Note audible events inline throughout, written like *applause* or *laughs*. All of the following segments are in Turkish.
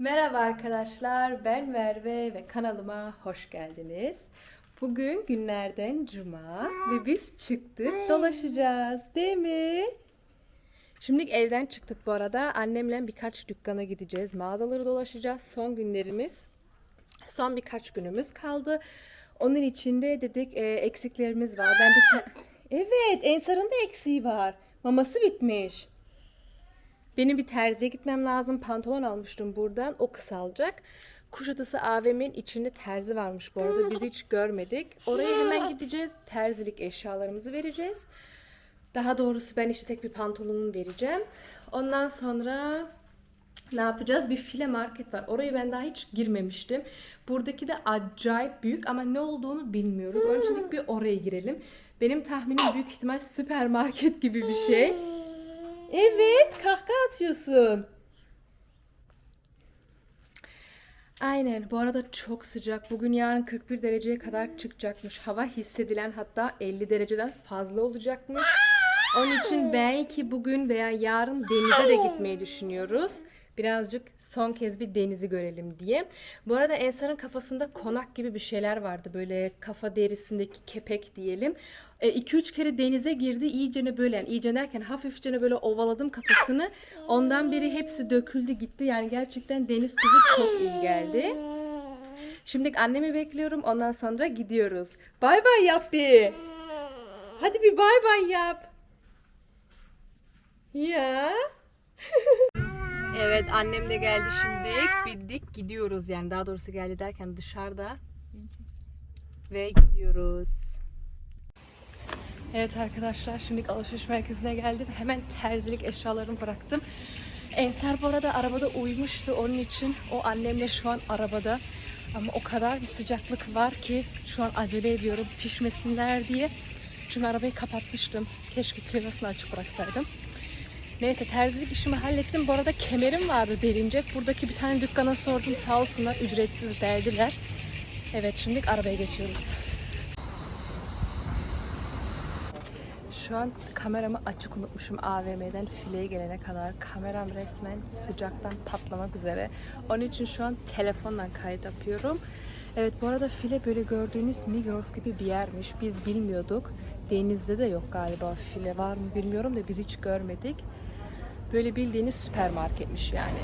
Merhaba arkadaşlar, ben Merve ve kanalıma hoş geldiniz. Bugün günlerden cuma ve biz çıktık dolaşacağız değil mi? Şimdi evden çıktık bu arada. Annemle birkaç dükkana gideceğiz. Mağazaları dolaşacağız. Son günlerimiz, son birkaç günümüz kaldı. Onun içinde dedik e, eksiklerimiz var. Ben bir *gasps* Evet, Ensar'ın da eksiği var. Maması bitmiş. Benim bir terziye gitmem lazım. Pantolon almıştım buradan. O kısalacak. Kuşadası AVM'nin içinde terzi varmış bu arada. Biz hiç görmedik. Oraya hemen gideceğiz. Terzilik eşyalarımızı vereceğiz. Daha doğrusu ben işte tek bir pantolonumu vereceğim. Ondan sonra ne yapacağız? Bir file market var. Oraya ben daha hiç girmemiştim. Buradaki de acayip büyük ama ne olduğunu bilmiyoruz. Onun için bir oraya girelim. Benim tahminim büyük ihtimal süpermarket gibi bir şey. Evet, kahkaha atıyorsun. Aynen. Bu arada çok sıcak. Bugün yarın 41 dereceye kadar çıkacakmış. Hava hissedilen hatta 50 dereceden fazla olacakmış. Onun için belki bugün veya yarın denize de gitmeyi düşünüyoruz. Birazcık son kez bir denizi görelim diye. Bu arada Ensar'ın kafasında konak gibi bir şeyler vardı. Böyle kafa derisindeki kepek diyelim. 2-3 kere denize girdi. İyicene böyle yani iyice derken hafifçe böyle ovaladım kafasını. Ondan beri hepsi döküldü gitti. Yani gerçekten deniz tuzu çok iyi geldi. Şimdi annemi bekliyorum. Ondan sonra gidiyoruz. Bay bay yap bir. Hadi bir bay bay yap. Ya. *laughs* evet annem de geldi şimdi. Bildik gidiyoruz yani daha doğrusu geldi derken dışarıda. Ve gidiyoruz. Evet arkadaşlar şimdi alışveriş merkezine geldim. Hemen terzilik eşyalarımı bıraktım. Ensar bu arada arabada uyumuştu. Onun için o annemle şu an arabada. Ama o kadar bir sıcaklık var ki şu an acele ediyorum pişmesinler diye. Çünkü arabayı kapatmıştım. Keşke klimasını açık bıraksaydım. Neyse terzilik işimi hallettim. Bu arada kemerim vardı derinecek. Buradaki bir tane dükkana sordum. Sağ olsunlar ücretsiz deldiler. Evet şimdi arabaya geçiyoruz. Şu an kameramı açık unutmuşum AVM'den fileye gelene kadar. Kameram resmen sıcaktan patlamak üzere. Onun için şu an telefonla kayıt yapıyorum. Evet bu arada file böyle gördüğünüz Migros gibi bir yermiş. Biz bilmiyorduk. Denizde de yok galiba file var mı bilmiyorum da biz hiç görmedik. Böyle bildiğiniz süpermarketmiş yani.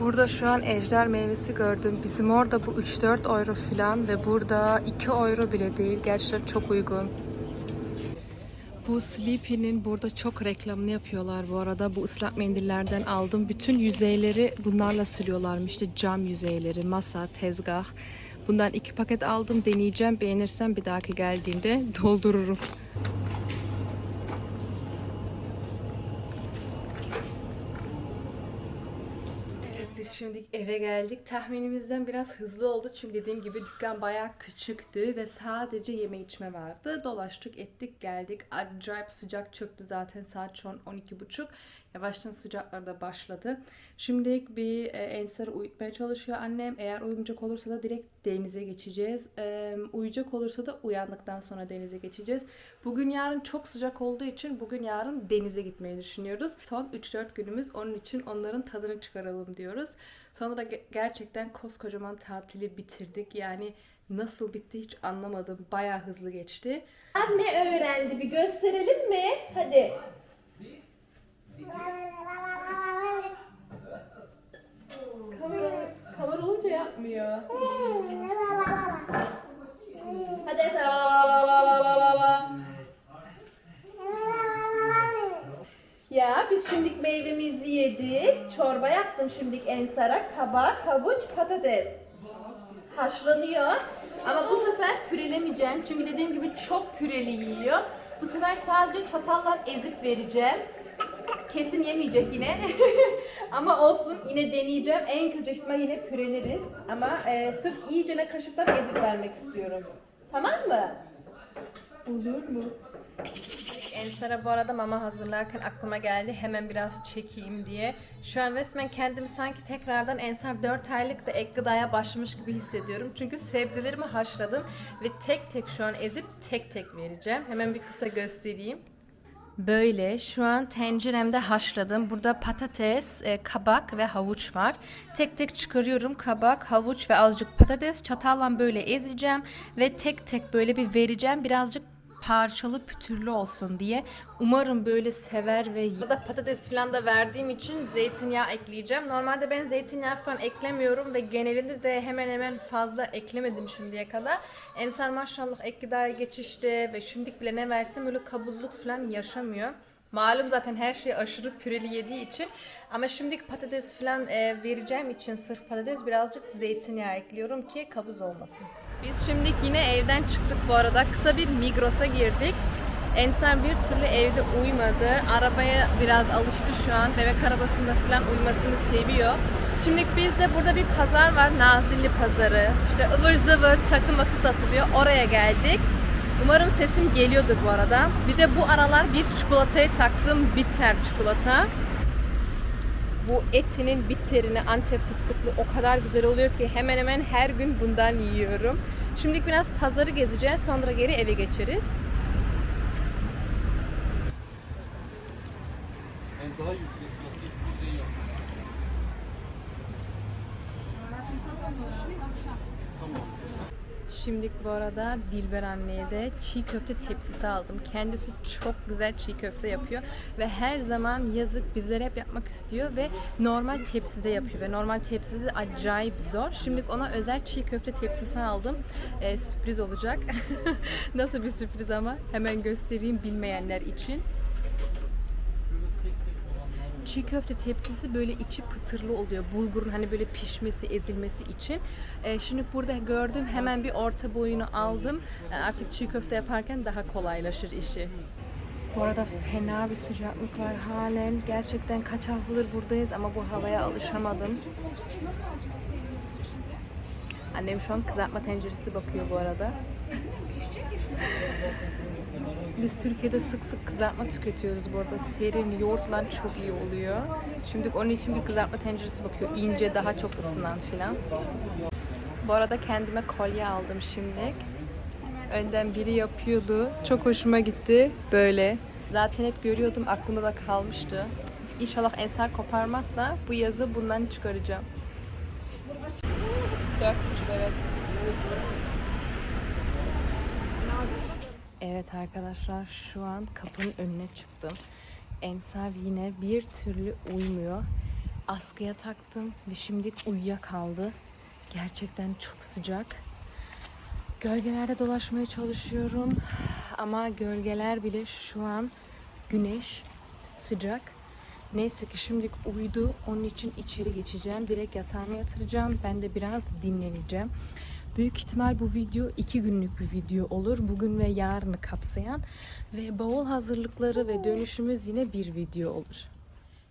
Burada şu an ejder meyvesi gördüm. Bizim orada bu 3-4 euro falan ve burada 2 euro bile değil. Gerçekten çok uygun. Bu Sleepy'nin burada çok reklamını yapıyorlar bu arada. Bu ıslak mendillerden aldım. Bütün yüzeyleri bunlarla siliyorlarmış. İşte cam yüzeyleri, masa, tezgah. Bundan iki paket aldım. Deneyeceğim. Beğenirsem bir dahaki geldiğimde doldururum. Evet biz şimdi eve geldik. Tahminimizden biraz hızlı oldu. Çünkü dediğim gibi dükkan bayağı küçüktü ve sadece yeme içme vardı. Dolaştık ettik geldik. Acayip sıcak çöktü zaten saat şu an 12.30. Yavaştan sıcaklar da başladı. Şimdilik bir e, Ensar'ı uyutmaya çalışıyor annem. Eğer uyumayacak olursa da direkt denize geçeceğiz. E, uyuyacak olursa da uyandıktan sonra denize geçeceğiz. Bugün yarın çok sıcak olduğu için bugün yarın denize gitmeyi düşünüyoruz. Son 3-4 günümüz onun için onların tadını çıkaralım diyoruz. Sonra ge- gerçekten koskocaman tatili bitirdik. Yani nasıl bitti hiç anlamadım. Bayağı hızlı geçti. Anne öğrendi bir gösterelim mi? Hadi. Kamera, olunca yapmıyor. Hadi Eser. Ya biz şimdi meyvemizi yedik. Çorba yaptım şimdi Ensar'a. Kabak, havuç, patates. Haşlanıyor. Ama bu sefer pürelemeyeceğim. Çünkü dediğim gibi çok püreli yiyor. Bu sefer sadece çatalla ezip vereceğim. Kesin yemeyecek yine. *laughs* Ama olsun yine deneyeceğim. En kötü ihtimal yine püreleriz. Ama e, sırf iyicene kaşıklar ezip vermek istiyorum. Tamam mı? Olur mu? Ensara bu arada mama hazırlarken aklıma geldi hemen biraz çekeyim diye. Şu an resmen kendimi sanki tekrardan Ensar 4 aylık da ek gıdaya başlamış gibi hissediyorum. Çünkü sebzelerimi haşladım ve tek tek şu an ezip tek tek vereceğim. Hemen bir kısa göstereyim. Böyle şu an tenceremde haşladım. Burada patates, e, kabak ve havuç var. Tek tek çıkarıyorum kabak, havuç ve azıcık patates. Çatalla böyle ezeceğim ve tek tek böyle bir vereceğim. Birazcık parçalı pütürlü olsun diye. Umarım böyle sever ve ya da patates falan da verdiğim için zeytinyağı ekleyeceğim. Normalde ben zeytinyağı falan eklemiyorum ve genelinde de hemen hemen fazla eklemedim şimdiye kadar. Ensar maşallah ek geçişte ve şimdilik bile ne versem öyle kabuzluk falan yaşamıyor. Malum zaten her şey aşırı püreli yediği için ama şimdilik patates falan e, vereceğim için sırf patates birazcık zeytinyağı ekliyorum ki kabuz olmasın. Biz şimdilik yine evden çıktık bu arada. Kısa bir Migros'a girdik. Ensar bir türlü evde uyumadı. Arabaya biraz alıştı şu an. Bebek arabasında falan uyumasını seviyor. Şimdilik bizde burada bir pazar var. Nazilli pazarı. İşte ıvır zıvır takım akı satılıyor. Oraya geldik. Umarım sesim geliyordur bu arada. Bir de bu aralar bir çikolatayı taktım. Bitter çikolata bu etinin bitterini Antep fıstıklı o kadar güzel oluyor ki hemen hemen her gün bundan yiyorum. Şimdilik biraz pazarı gezeceğiz sonra geri eve geçeriz. Yani daha yüksek şey. Tamam. Şimdilik bu arada Dilber anneye de çiğ köfte tepsisi aldım. Kendisi çok güzel çiğ köfte yapıyor ve her zaman yazık bizlere hep yapmak istiyor ve normal tepside yapıyor ve normal tepside de acayip zor. Şimdilik ona özel çiğ köfte tepsisi aldım. Ee, sürpriz olacak. *laughs* Nasıl bir sürpriz ama hemen göstereyim bilmeyenler için. Çiğ köfte tepsisi böyle içi pıtırlı oluyor. Bulgurun hani böyle pişmesi, ezilmesi için. Ee, şimdi burada gördüm hemen bir orta boyunu aldım. Ee, artık çiğ köfte yaparken daha kolaylaşır işi. Bu arada fena bir sıcaklık var halen. Gerçekten kaç haftadır buradayız ama bu havaya alışamadım. Annem şu an kızartma tenceresi bakıyor bu arada. Biz Türkiye'de sık sık kızartma tüketiyoruz bu arada. Serin yoğurtla çok iyi oluyor. Şimdi onun için bir kızartma tenceresi bakıyor. İnce, daha çok ısınan filan. Bu arada kendime kolye aldım şimdi. Önden biri yapıyordu. Çok hoşuma gitti. Böyle. Zaten hep görüyordum. Aklımda da kalmıştı. İnşallah Ensar koparmazsa bu yazı bundan çıkaracağım. Dört evet. Arkadaşlar şu an kapının önüne çıktım. Ensar yine bir türlü uyumuyor. Askıya taktım ve şimdi uyuyakaldı. Gerçekten çok sıcak. Gölgelerde dolaşmaya çalışıyorum. Ama gölgeler bile şu an güneş sıcak. Neyse ki şimdilik uyudu. Onun için içeri geçeceğim. Direkt yatağıma yatıracağım. Ben de biraz dinleneceğim. Büyük ihtimal bu video iki günlük bir video olur. Bugün ve yarını kapsayan. Ve bavul hazırlıkları ve dönüşümüz yine bir video olur.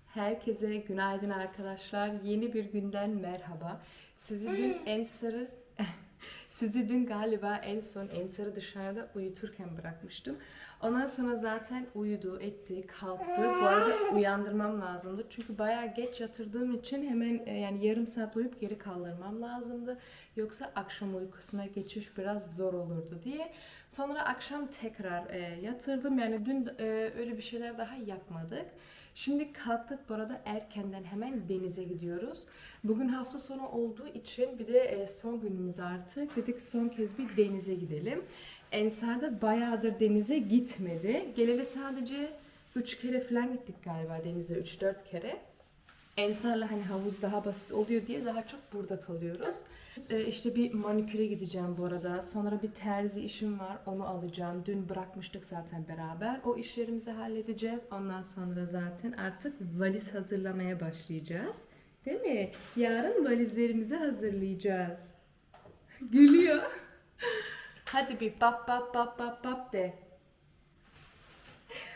Herkese günaydın arkadaşlar. Yeni bir günden merhaba. Sizi dün Ensar'ı *laughs* sizi dün galiba en son Ensar'ı dışarıda uyuturken bırakmıştım. Ondan sonra zaten uyudu, etti, kalktı. Bu arada uyandırmam lazımdı. Çünkü bayağı geç yatırdığım için hemen e, yani yarım saat uyup geri kaldırmam lazımdı. Yoksa akşam uykusuna geçiş biraz zor olurdu diye. Sonra akşam tekrar e, yatırdım. Yani dün e, öyle bir şeyler daha yapmadık. Şimdi kalktık bu arada erkenden hemen denize gidiyoruz. Bugün hafta sonu olduğu için bir de e, son günümüz artık. Dedik son kez bir denize gidelim. Ensar da bayağıdır denize gitmedi. Geleli sadece 3 kere falan gittik galiba denize 3-4 kere. Ensar'la hani havuz daha basit oluyor diye daha çok burada kalıyoruz. Ee, işte bir maniküre gideceğim bu arada. Sonra bir terzi işim var. Onu alacağım. Dün bırakmıştık zaten beraber. O işlerimizi halledeceğiz. Ondan sonra zaten artık valiz hazırlamaya başlayacağız. Değil mi? Yarın valizlerimizi hazırlayacağız. *laughs* Gülüyor. *laughs* Hadi bir bap bap bap bap bap de.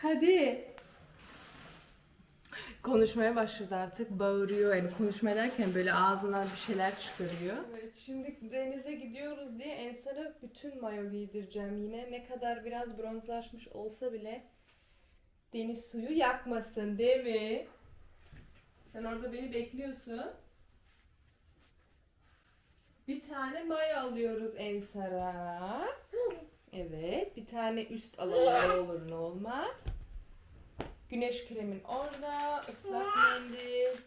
Hadi. Konuşmaya başladı artık. Bağırıyor. Yani konuşma ederken böyle ağzından bir şeyler çıkarıyor. Evet şimdi denize gidiyoruz diye Ensar'a bütün mayo giydireceğim yine. Ne kadar biraz bronzlaşmış olsa bile deniz suyu yakmasın değil mi? Sen orada beni bekliyorsun. Bir tane mayo alıyoruz Ensar'a. *gasps* Evet. Bir tane üst alalım ne olur ne olmaz. Güneş kremin orada. ıslak mendil.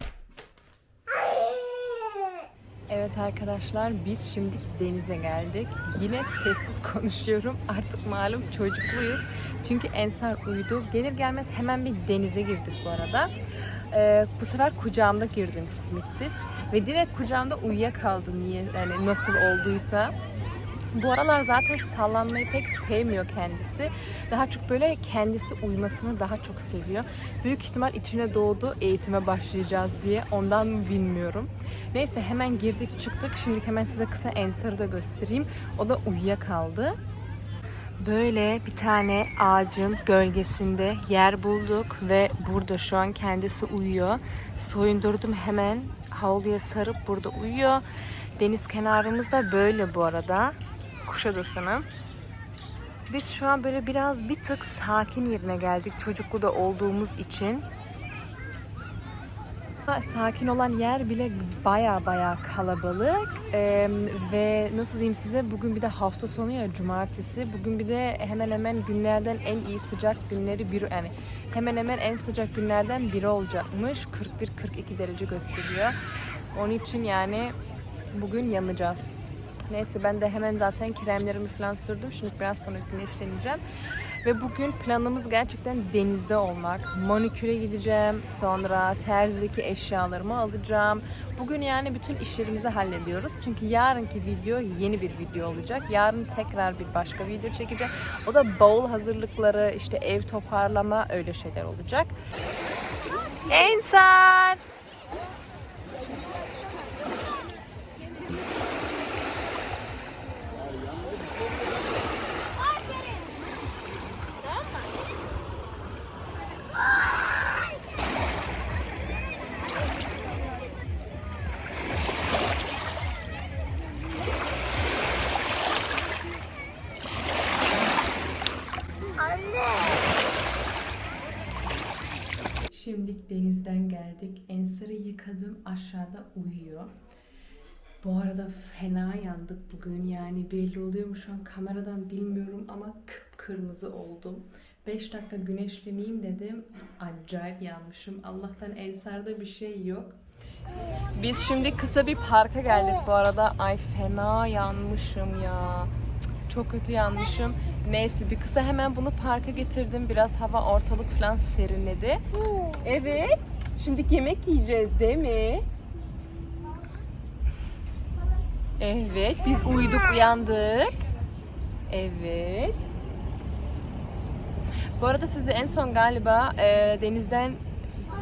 Evet arkadaşlar biz şimdi denize geldik. Yine sessiz konuşuyorum. Artık malum çocukluyuz. Çünkü Ensar uyudu. Gelir gelmez hemen bir denize girdik bu arada. Ee, bu sefer kucağımda girdim simitsiz. Ve direkt kucağımda uyuyakaldım niye yani nasıl olduysa. Bu aralar zaten sallanmayı pek sevmiyor kendisi. Daha çok böyle kendisi uyumasını daha çok seviyor. Büyük ihtimal içine doğdu eğitime başlayacağız diye. Ondan bilmiyorum. Neyse hemen girdik çıktık. Şimdi hemen size kısa Ensar'ı da göstereyim. O da uyuyakaldı. Böyle bir tane ağacın gölgesinde yer bulduk ve burada şu an kendisi uyuyor. Soyundurdum hemen havluya sarıp burada uyuyor. Deniz kenarımız da böyle bu arada. Kuşadası'nın. Biz şu an böyle biraz bir tık sakin yerine geldik çocuklu da olduğumuz için. Sakin olan yer bile baya baya kalabalık Ee, ve nasıl diyeyim size bugün bir de hafta sonu ya cumartesi bugün bir de hemen hemen günlerden en iyi sıcak günleri bir yani hemen hemen en sıcak günlerden biri olacakmış 41-42 derece gösteriyor onun için yani bugün yanacağız. Neyse ben de hemen zaten kremlerimi falan sürdüm. Şimdi biraz sonra güneşleneceğim. Ve bugün planımız gerçekten denizde olmak. Maniküre gideceğim. Sonra terzideki eşyalarımı alacağım. Bugün yani bütün işlerimizi hallediyoruz. Çünkü yarınki video yeni bir video olacak. Yarın tekrar bir başka video çekeceğim. O da bavul hazırlıkları, işte ev toparlama öyle şeyler olacak. Ensar! Şimdi denizden geldik. Ensar'ı yıkadım. Aşağıda uyuyor. Bu arada fena yandık bugün. Yani belli oluyor mu şu an kameradan bilmiyorum ama kıpkırmızı oldum. 5 dakika güneşleneyim dedim. Acayip yanmışım. Allah'tan Ensar'da bir şey yok. Biz şimdi kısa bir parka geldik bu arada. Ay fena yanmışım ya. Çok kötü yanmışım. Neyse bir kısa hemen bunu parka getirdim. Biraz hava ortalık falan serinledi. Evet. Şimdi yemek yiyeceğiz değil mi? Evet. Biz uyuduk uyandık. Evet. Bu arada sizi en son galiba e, denizden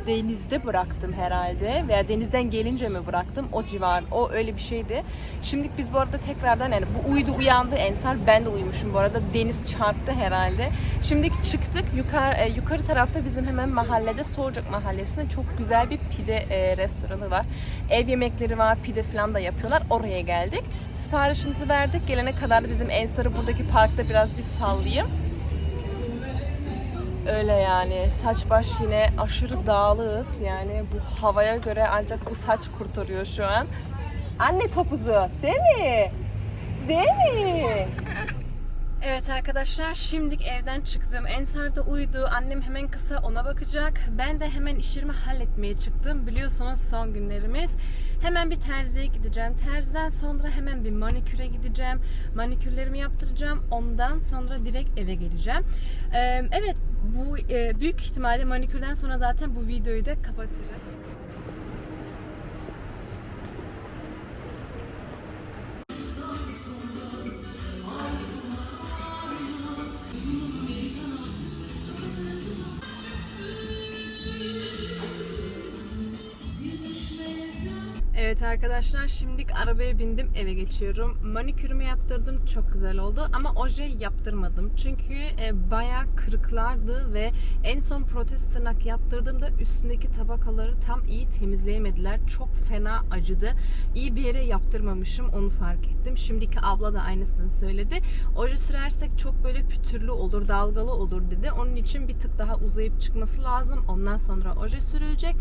denizde bıraktım herhalde veya denizden gelince mi bıraktım o civar o öyle bir şeydi. Şimdi biz bu arada tekrardan yani bu uyudu uyandı Ensar ben de uyumuşum bu arada deniz çarptı herhalde. Şimdi çıktık yukarı e, yukarı tarafta bizim hemen mahallede Sorcak mahallesinde çok güzel bir pide e, restoranı var. Ev yemekleri var pide falan da yapıyorlar oraya geldik. Siparişimizi verdik gelene kadar dedim Ensar'ı buradaki parkta biraz bir sallayayım. Öyle yani saç baş yine aşırı dağılığız yani bu havaya göre ancak bu saç kurtarıyor şu an. Anne topuzu değil mi? Değil mi? Evet arkadaşlar şimdilik evden çıktım. Ensar da uyudu. Annem hemen kısa ona bakacak. Ben de hemen işlerimi halletmeye çıktım. Biliyorsunuz son günlerimiz. Hemen bir terziye gideceğim. Terziden sonra hemen bir maniküre gideceğim. Manikürlerimi yaptıracağım. Ondan sonra direkt eve geleceğim. Ee, evet bu e, büyük ihtimalle manikürden sonra zaten bu videoyu da kapatırım. Evet arkadaşlar şimdilik arabaya bindim eve geçiyorum. Manikürümü yaptırdım çok güzel oldu ama oje yaptırmadım. Çünkü e, bayağı kırıklardı ve en son protez tırnak yaptırdığımda üstündeki tabakaları tam iyi temizleyemediler. Çok fena acıdı. İyi bir yere yaptırmamışım onu fark ettim. Şimdiki abla da aynısını söyledi. Oje sürersek çok böyle pütürlü olur, dalgalı olur dedi. Onun için bir tık daha uzayıp çıkması lazım. Ondan sonra oje sürülecek.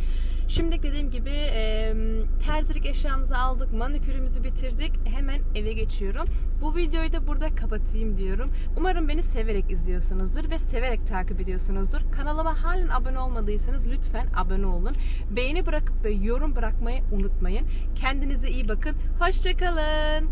Şimdi dediğim gibi e, terzilik eşyamızı aldık, manikürümüzü bitirdik. Hemen eve geçiyorum. Bu videoyu da burada kapatayım diyorum. Umarım beni severek izliyorsunuzdur ve severek takip ediyorsunuzdur. Kanalıma halen abone olmadıysanız lütfen abone olun. Beğeni bırakıp ve yorum bırakmayı unutmayın. Kendinize iyi bakın. Hoşçakalın.